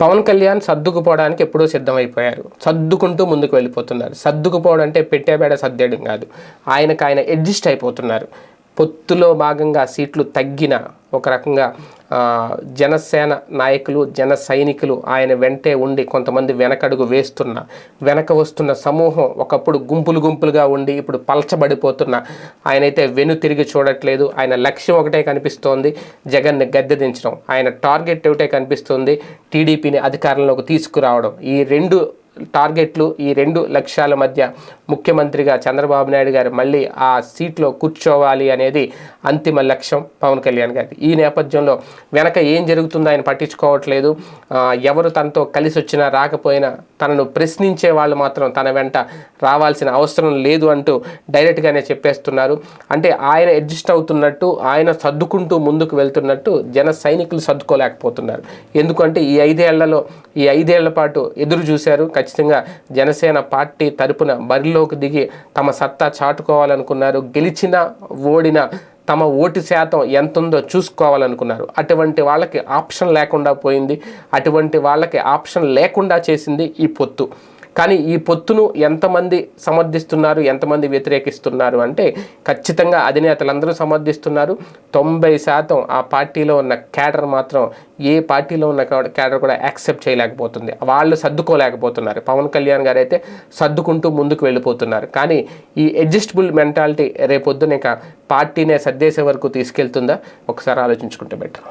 పవన్ కళ్యాణ్ సర్దుకుపోవడానికి ఎప్పుడో సిద్ధమైపోయారు. సర్దుకుంటూ ముందుకు వెళ్ళిపోతున్నారు. సర్దుకుపోవడం అంటే పెట్టేబేడ సర్దేయడం కాదు. ఆయనకు ఆయన అడ్జస్ట్ అయిపోతున్నారు. పొత్తులో భాగంగా సీట్లు తగ్గిన ఒక రకంగా జనసేన నాయకులు జన సైనికులు ఆయన వెంటే ఉండి కొంతమంది వెనకడుగు వేస్తున్న వెనక వస్తున్న సమూహం ఒకప్పుడు గుంపులు గుంపులుగా ఉండి ఇప్పుడు పలచబడిపోతున్న. ఆయనైతే వెను తిరిగి చూడట్లేదు. ఆయన లక్ష్యం ఒకటే కనిపిస్తోంది జగన్ని గద్దె దించడం ఆయన టార్గెట్ ఒకటే కనిపిస్తుంది టీడీపీని అధికారంలోకి తీసుకురావడం. ఈ రెండు టార్గెట్లు ఈ రెండు లక్ష్యాల మధ్య ముఖ్యమంత్రిగా చంద్రబాబు నాయుడు గారు మళ్ళీ ఆ సీట్లో కూర్చోవాలి అనేది అంతిమ లక్ష్యం పవన్ కళ్యాణ్ గారి ఈ నేపథ్యంలో వెనక ఏం జరుగుతుందో ఆయన పట్టించుకోవట్లేదు. ఎవరు తనతో కలిసి వచ్చినా రాకపోయినా తనను ప్రశ్నించే వాళ్ళు మాత్రం తన వెంట రావాల్సిన అవసరం లేదు అంటూ డైరెక్ట్గానే చెప్పేస్తున్నారు. అంటే ఆయన అడ్జస్ట్ అవుతున్నట్టు ఆయన సర్దుకుంటూ ముందుకు వెళ్తున్నట్టు జన సైనికులు సర్దుకోలేకపోతున్నారు. ఎందుకంటే ఈ ఐదేళ్ళలో ఈ ఐదేళ్ళ పాటు ఎదురు చూశారు. ఖచ్చితంగా జనసేన పార్టీ తరపున బరిలోకి దిగి తమ సత్తా చాటుకోవాలనుకున్నారు. గెలిచిన ఓడిన తమ ఓటు శాతం ఎంత ఉందో చూసుకోవాలనుకున్నారు. అటువంటి వాళ్ళకి ఆప్షన్ లేకుండా పోయింది. అటువంటి వాళ్ళకి ఆప్షన్ లేకుండా చేసింది ఈ పొత్తు. కానీ ఈ పొత్తును ఎంతమంది సమర్థిస్తున్నారు ఎంతమంది వ్యతిరేకిస్తున్నారు అంటే ఖచ్చితంగా అధినేతలందరూ సమర్థిస్తున్నారు. తొంభై శాతం ఆ పార్టీలో ఉన్న క్యాడర్ మాత్రం ఏ పార్టీలో ఉన్న క్యాడర్ కూడా యాక్సెప్ట్ చేయలేకపోతుంది. వాళ్ళు సర్దుకోలేకపోతున్నారు. పవన్ కళ్యాణ్ గారు అయితే సర్దుకుంటూ ముందుకు వెళ్ళిపోతున్నారు. కానీ ఈ అడ్జస్టబుల్ మెంటాలిటీ రేపొద్దున ఇక పార్టీనే సర్దేసే వరకు తీసుకెళ్తుందా? ఒకసారి ఆలోచించుకుంటే బెటర్.